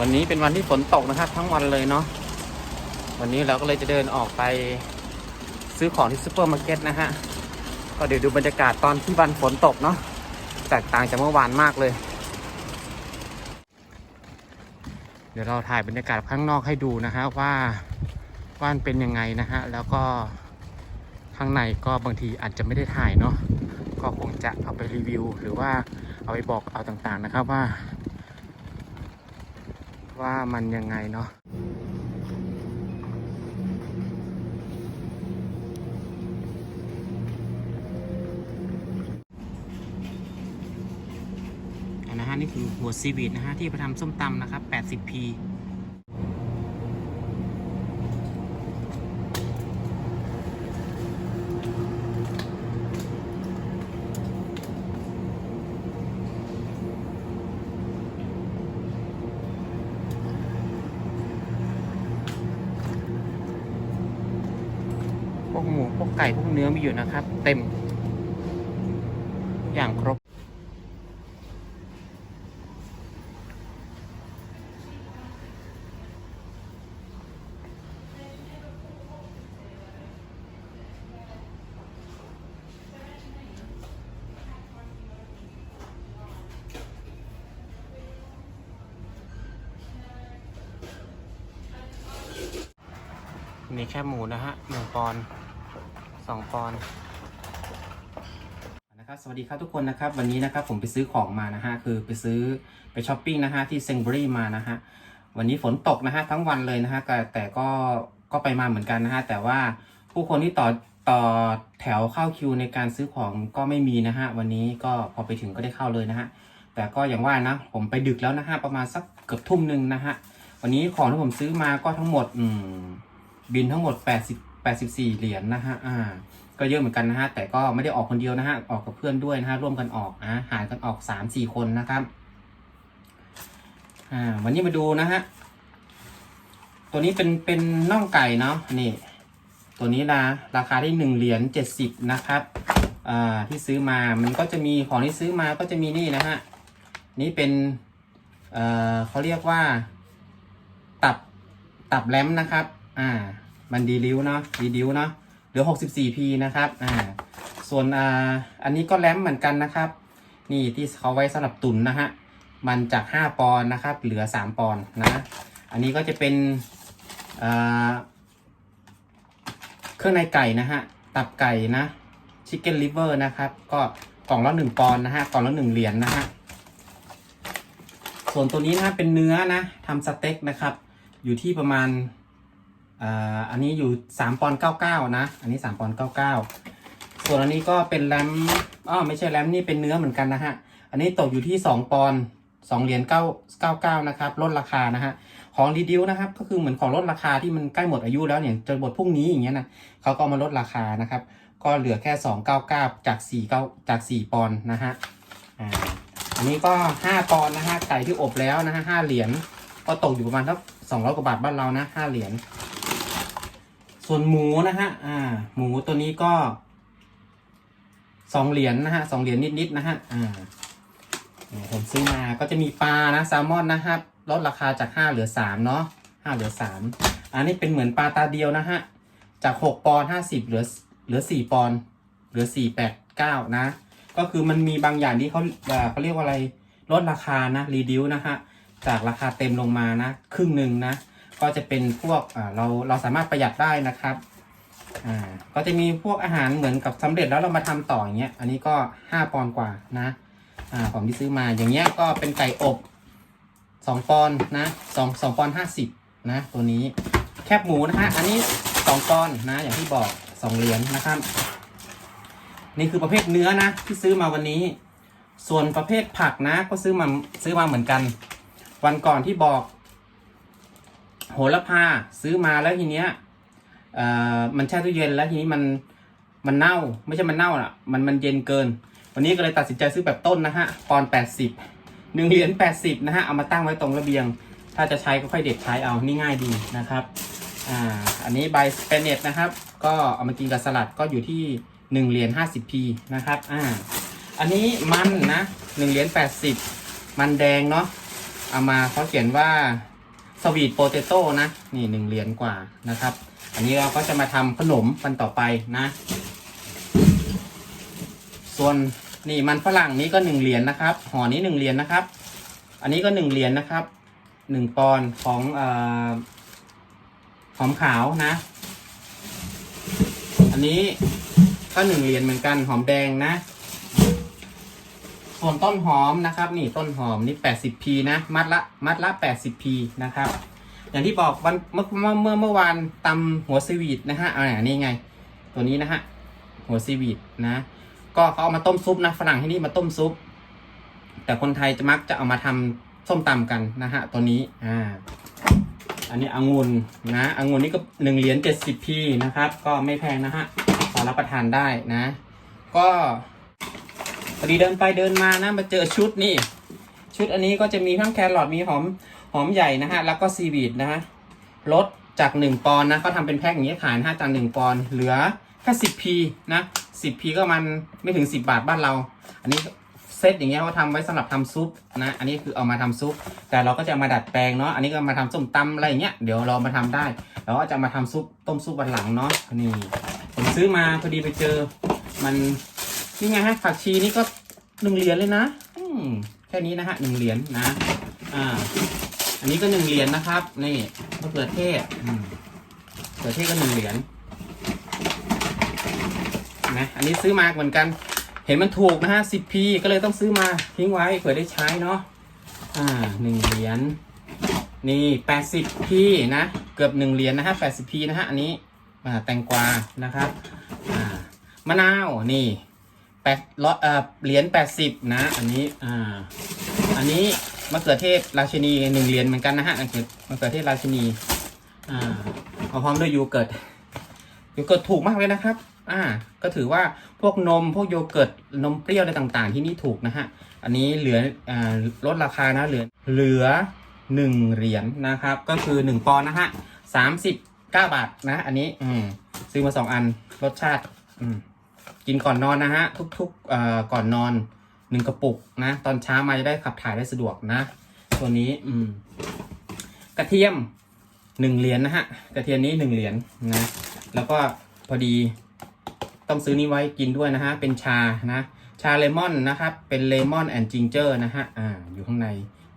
วันนี้เป็นวันที่ฝนตกนะครับ ทั้งวันเลยเนาะวันนี้เราก็เลยจะเดินออกไปซื้อของที่ซูเปอร์มาร์เก็ตนะฮะก็เดี๋ยวดูบรรยากาศตอนที่วันฝนตกเนาะแตกต่างจากเมื่อวานมากเลย เดี๋ยวเราถ่ายบรรยากาศข้างนอกให้ดูนะฮะว่าว่ามันเป็นยังไงนะฮะแล้วก็ข้างในก็บางทีอาจจะไม่ได้ถ่ายเนาะก็คงจะเอาไปรีวิว หรือว่าเอาไปบอกเอาต่างๆนะครับว่า ว่ามันยังไงเนาะอันนะฮะนี่คือหัวซีวีดนะฮะที่ไปทำส้มตำนะครับ 80p ไก่พวกเนื้อมีอยู่นะครับ เต็มอย่างครบ มีแค่หมูนะฮะหนึ่งปอนด์ สองปอนด์นะครับสวัสดีครับทุกคนนะครับ วันนี้นะครับผมไปซื้อของมานะฮะคือไปซื้อไปช้อปปิ้งนะฮะที่เซงบรีมานะฮะวันนี้ฝนตกนะฮะทั้งวันเลยนะฮะแต่แต่ก็ก็ไปมาเหมือนกันนะฮะแต่ว่าผู้คนที่ต่อต่อแถวเข้าคิวในการซื้อของก็ไม่มีนะฮะวันนี้ก็พอไปถึงก็ได้เข้าเลยนะฮะแต่ก็อย่างว่านะผมไปดึกแล้วนะฮะประมาณสักเกือบทุ่มหนึ่งนะฮะวันนี้ของที่ผมซื้อมาก็ทั้งหมดอืมบินทั้งหมด80 84 เหรียญนะฮะอ่า ก็เยอะเหมือนกันนะฮะแต่ก็ไม่ได้ออกคนเดียวนะฮะออกกับเพื่อนด้วยนะฮะร่วมกันออกนะหารกันออก 3 4 คนนะครับอ่าวันนี้มาดูนะฮะตัวนี้เป็นเป็นน่องไก่เนาะนี่ ตัวนี้นะราคาที่1เหรียญ70นะครับอ่าที่ซื้อมามันก็จะมีของที่ซื้อมาก็จะมีนี่นะฮะนี่เป็นเอ่อเขาเรียกว่า ตับตับแรมนะครับ อ่า มันดีลิ้วเนาะดีดิ้วเนาะเหลือ 64p นะครับอ่าส่วนอ่าอันนี้ก็แรมเหมือนกันนะครับ นี่ที่เขาไว้สำหรับตุนนะฮะมันจาก 5 ปอนด์นะครับ เหลือ 3 ปอนด์นะอันนี้ก็จะเป็นอ่าเครื่องในไก่นะฮะตับไก่นะชิคเก้นลิเวอร์นะครับ ก็กล่องละ1ปอนด์นะฮะกล่องละ1เหรียญนนะฮะส่วนตัวนี้นะฮะเป็นเนื้อนะทำสเต็กนะครับ อยู่ที่ประมาณ อันนี้อยู่สามปอนเก้าเก้านะ อันนี้สามปอนเก้าเก้าส่วนอันนี้ก็เป็นแรมอ๋อไม่ใช่แรมนี่เป็นเนื้อเหมือนกันนะฮะ อันนี้ตกอยู่ที่สองปอนสองเหรียญเก้าเก้าเก้านะครับลดราคานะฮะของรีดิวนะครับก็คือเหมือนของลดราคาที่มันใกล้หมดอายุแล้วเนี่ยจนหมดพรุ่งนี้อย่างเงี้ยนะเขาก็มาลดราคานะครับ ก็เหลือแค่สองเก้าเก้าจากสี่เก้าจากสี่ปอนด์นะฮะอ่าอันนี้ก็ห้าปอนด์นะฮะไก่ที่อบแล้วนะฮะห้าเหรียญก็ตกอยู่ประมาณสักสองร้อยกว่าบาทบ้านเรานะห้าเหรียญ ส่วนหมูนะฮะ อ่า หมูตัวนี้ก็สองเหรียญนะฮะสองเหรียญนิดๆนะฮะ อ่าผมซื้อมาก็จะมีปลานะแซลมอนนะครับลดราคาจากห้าเหลือสามเนาะห้าเหลือสามอันนี้เป็นเหมือนปลาตาเดียวนะฮะ จากหกปอนห้าสิบเหลือเหลือสี่ปอนด์เหลือสี่แปดเก้านะ ก็คือมันมีบางอย่างที่เขาเขาเรียกว่าอะไรลดราคานะรีดิวนะฮะจากราคาเต็มลงมานะ ครึ่งหนึ่งนะ ก็จะเป็นพวกเราเราสามารถประหยัดได้นะครับอ่าก็จะมีพวกอาหารเหมือนกับสำเร็จแล้วเรามาทำต่ออย่างเงี้ยอันนี้ก็5ปอนด์กว่านะอ่าของที่ซื้อมาอย่างเงี้ยก็เป็นไก่อบ2ปอนด์นะ2 2ปอนด์50นะตัวนี้แคบหมูนะฮะอันนี้2ปอนด์นะอย่างที่บอก2เหรียญนะครับ นี่คือประเภทเนื้อนะที่ซื้อมาวันนี้ ส่วนประเภทผักนะก็ซื้อมาซื้อมาเหมือนกัน วันก่อนที่บอก โหระพาซื้อมาแล้วทีเนี้ยเอ่อมันแช่ตู้เย็นแล้วทีนี้มันมันเน่าไม่ใช่มันเน่าอะ มันมันเย็นเกิน วันนี้ก็เลยตัดสินใจซื้อแบบต้นนะฮะปอนแปดสิบหนึ่งเหรียญแปดสิบนะฮะเอามาตั้งไว้ตรงระเบียง ถ้าจะใช้ก็ค่อยเด็ดใช้เอานี่ง่ายดีนะครับอ่าอันนี้ใบสเปเนตนะครับ ก็เอามากินกับสลัดก็อยู่ที่หนึ่งเหรียญห้าสิบพีนะครับอ่าอันนี้มันนะหนึ่งเหรียญแปดสิบมันแดงเนาะเอามาเขาเขียนว่า สวีทโปเตโต้นะ นี่หนึ่งเหรียญกว่านะครับ อันนี้เราก็จะมาทำขนมกันต่อไปนะ ส่วนนี่มันฝรั่งนี้ก็หนึ่งเหรียญนะครับ ห่อนี้หนึ่งเหรียญนะครับ อันนี้ก็หนึ่งเหรียญนะครับหนึ่งปอนของเอ่อหอมขาวนะ อันนี้ก็หนึ่งเหรียญเหมือนกันหอมแดงนะ ส่วนต้นหอมนะครับนี่ต้นหอมนี่ 80p นะมัดละมัดละ 80p นะครับอย่างที่บอกวันเมื่อเมื่อเมื่อเมื่อวานตำหัวซีวีดนะฮะอ่านี่ไง ตัวนี้นะฮะหัวซีวีดนะ ก็เขาเอามาต้มซุปนะฝรั่งที่นี่มาต้มซุป แต่คนไทยจะมักจะเอามาทำส้มตำกันนะฮะตัวนี้อ่าอันนี้องุ่นนะองุ่นนี่ก็หนึ่งเหรียญเจ็ดสิบพีนะครับ ก็ไม่แพงนะฮะพอรับประทานได้นะ ก็ พอดีเดินไปเดินมานะมาเจอชุดนี่ ชุดอันนี้ก็จะมีทั้งแครอทมีหอมหอมใหญ่นะฮะ แล้วก็ซีวีดนะฮะลดจากหนึ่งปอนด์นะเขาทำเป็นแพ็คอย่างนี้ยขายนะฮะจากหนึ่งปอนด์เหลือแค่สิบพีนะสิบพีก็มันไม่ถึงสิบบาทบ้านเรา อันนี้เซตอย่างเงี้ยเขาทำไว้สำหรับทำซุปนะ อันนี้คือเอามาทำซุป แต่เราก็จะมาดัดแปลงเนาะ อันนี้ก็มาทำส้มตำอะไรอย่างเงี้ย เดี๋ยวเรามาทำได้ เราก็จะมาทำซุปต้มซุปวันหลังเนาะ นี่ ผมซื้อมาพอดีไปเจอ มัน นี่ไงฮะผักชีนี่ก็หนึ่งเหรียญเลยนะ อืมแค่นี้นะฮะหนึ่งเหรียญนะ อ่า อันนี้ก็หนึ่งเหรียญนะครับ นี่มะเขือเทศอืมมะเขือเทศก็หนึ่งเหรียญนะ อันนี้ซื้อมาเหมือนกัน เห็นมันถูกนะฮะสิบพีก็เลยต้องซื้อมาทิ้งไว้เผื่อได้ใช้เนาะ อ่าหนึ่งเหรียญ นี่แปดสิบพีนะ เกือบหนึ่งเหรียญนะฮะแปดสิบพีนะฮะอันนี้ อ่า แตงกวา นะครับ อ่า มะนาว นี่ แปดร้อยเอ่อเหรียญแปดสิบนะ อันนี้อ่าอันนี้มะเขือเทศราชินีหนึ่งเหรียญเหมือนกันนะฮะนั่นคือมะเขือเทศราชินีอ่าเอาพร้อมด้วยโยเกิร์ตโยเกิร์ตถูกมากเลยนะครับ อ่า ก็ถือว่าพวกนมพวกโยเกิร์ตนมเปรี้ยวอะไรต่างๆ ที่นี่ถูกนะฮะอันนี้เหลืออ่าลดราคานะเหลือเหลือหนึ่งเหรียญนะครับ ก็คือหนึ่งปอนนะฮะสามสิบเก้าบาทนะ อันนี้อืมซื้อมาสองอันรสชาติ อืม กินก่อนนอนนะฮะ ทุกๆก่อนนอนหนึ่งกระปุกนะ ตอนเช้ามาจะได้ขับถ่ายได้สะดวกนะ ตัวนี้อืมกระเทียมหนึ่งเหรียญนะฮะ กระเทียมนี้หนึ่งเหรียญนะ แล้วก็พอดีต้องซื้อนี้ไว้กินด้วยนะฮะ เป็นชานะ ชาเลมอนนะครับ เป็นเลมอนแอนด์จิงเจอร์นะฮะ อ่า อยู่ข้างใน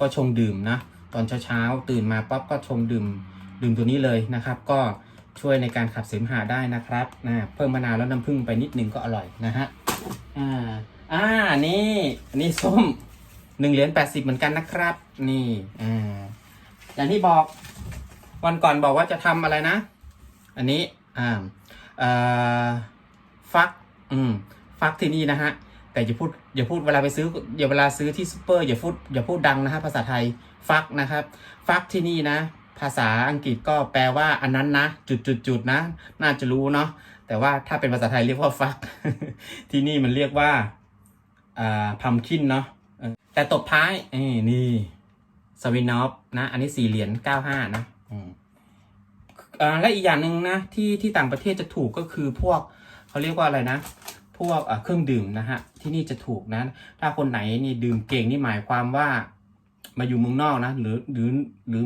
ก็ชงดื่มนะ ตอนเช้าๆตื่นมาปั๊บก็ชงดื่มดื่มตัวนี้เลยนะครับ ก็ ช่วยในการขับเสมหะได้นะครับนะเพิ่มมะนาวแล้วน้ำผึ้งไปนิดนึงก็อร่อยนะฮะอ่าอ่านี่อันนี้ส้มหนึ่งเหรียญแปดสิบเหมือนกันนะครับ นี่อ่าอย่างที่บอกวันก่อนบอกว่าจะทำอะไรนะ อันนี้อ่าเอ่อฟักอืมฟักที่นี่นะฮะแต่อย่าพูดอย่าพูดเวลาไปซื้ออย่าเวลาซื้อที่ซูเปอร์อย่าพูดอย่าพูดดังนะฮะภาษาไทยฟักนะครับ ฟักที่นี่นะ ภาษาอังกฤษก็แปลว่าอันนั้นนะ จุดจุดจุดๆนะ น่าจะรู้เนาะแต่ว่าถ้าเป็นภาษาไทยเรียกว่าฟัก ที่นี่มันเรียกว่าพัมคินเนาะแต่ตบท้ายนี่สวินอฟนะ อันนี้สี่เหรียญเก้าห้านะและอีกอย่างหนึ่งนะที่ที่ต่างประเทศจะถูกก็คือพวกเขาเรียกว่าอะไรนะ พวกเครื่องดื่มนะฮะ ที่นี่จะถูกนะ ถ้าคนไหนนี่ดื่มเก่งนี่หมายความว่ามาอยู่เมืองนอกนะ หรือหรือหรือ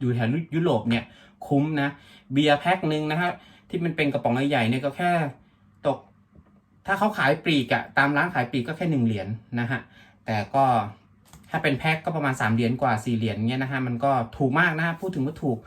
อยู่แถวยุโรปเนี่ยคุ้มนะ เบียร์แพ็คหนึ่งนะฮะที่มันเป็นกระป๋องใหญ่ๆเนี่ยก็แค่ตก ถ้าเขาขายปลีกอะตามร้านขายปลีกก็แค่หนึ่งเหรียญนะฮะแต่ก็ถ้าเป็นแพ็คก็ประมาณสามเหรียญกว่าสี่เหรียญเงี้ยนะฮะมันก็ถูกมากนะพูดถึงว่าถูก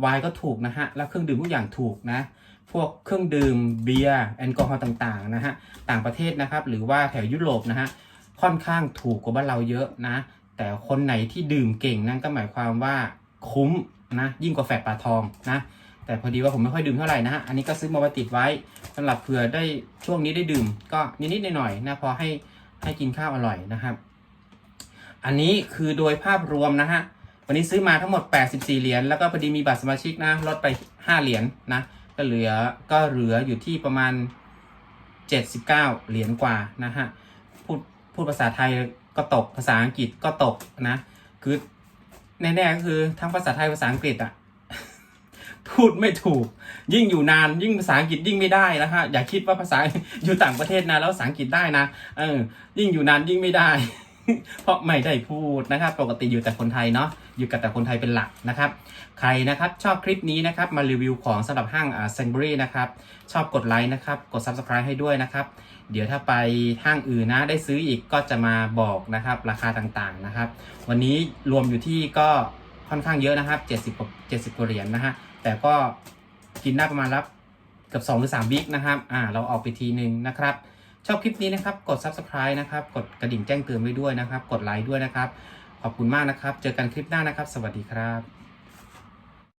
ไวน์ก็ถูกนะฮะแล้วเครื่องดื่มทุกอย่างถูกนะพวกเครื่องดื่มเบียร์แอลกอฮอล์ต่างๆนะฮะต่างประเทศนะครับหรือว่าแถวยุโรปนะฮะค่อนข้างถูกกว่าบ้านเราเยอะนะ แต่คนไหนที่ดื่มเก่งนั่นก็หมายความว่า คุ้มนะยิ่งกว่าแฝดปลาทองนะแต่พอดีว่าผมไม่ค่อยดื่มเท่าไหร่นะฮะอันนี้ก็ซื้อมาไว้ติดไว้สำหรับเผื่อได้ช่วงนี้ได้ดื่ม ก็นิดๆหน่อยๆนะพอให้ให้กินข้าวอร่อยนะครับ อันนี้คือโดยภาพรวมนะฮะวันนี้ซื้อมาทั้งหมด 84 เหรียญแล้วก็พอดีมีบัตรสมาชิกนะลดไป 5 เหรียญนะก็เหลือก็เหลืออยู่ที่ประมาณ 79 เหรียญกว่านะฮะพูดพูดภาษาไทยก็ตกภาษาอังกฤษก็ตกนะคือ แน่ๆก็คือทั้งภาษาไทยภาษาอังกฤษอะพูดไม่ถูก ยิ่งอยู่นานยิ่งภาษาอังกฤษยิ่งไม่ได้นะฮะอย่าคิดว่าภาษาอยู่ต่างประเทศนะแล้วภาษาอังกฤษได้นะเออ ยิ่งอยู่นานยิ่งไม่ได้ เพราะไม่ได้พูดนะครับ ปกติอยู่แต่คนไทยเนาะอยู่กับแต่คนไทยเป็นหลักนะครับ ใครนะครับชอบคลิปนี้นะครับมารีวิวของสำหรับห้างอ่าเซนบรีนะครับชอบกดไลค์นะครับกด Subscribe ให้ด้วยนะครับ เดี๋ยวถ้าไปห้างอื่นนะได้ซื้ออีกก็จะมาบอกนะครับ ราคาต่างๆนะครับ วันนี้รวมอยู่ที่ก็ค่อนข้างเยอะนะครับ 70กว่า70กว่าเหรียญนะฮะแต่ก็กินได้ประมาณรับเกือบ2หรือ3วิกนะครับอ่าเราออกไปทีนึงนะครับ ชอบคลิปนี้นะครับ กด Subscribe นะครับ กดกระดิ่งแจ้งเตือนไว้ด้วยนะครับ กดไลค์ด้วยนะครับ ขอบคุณมากนะครับ เจอกันคลิปหน้านะครับ สวัสดีครับ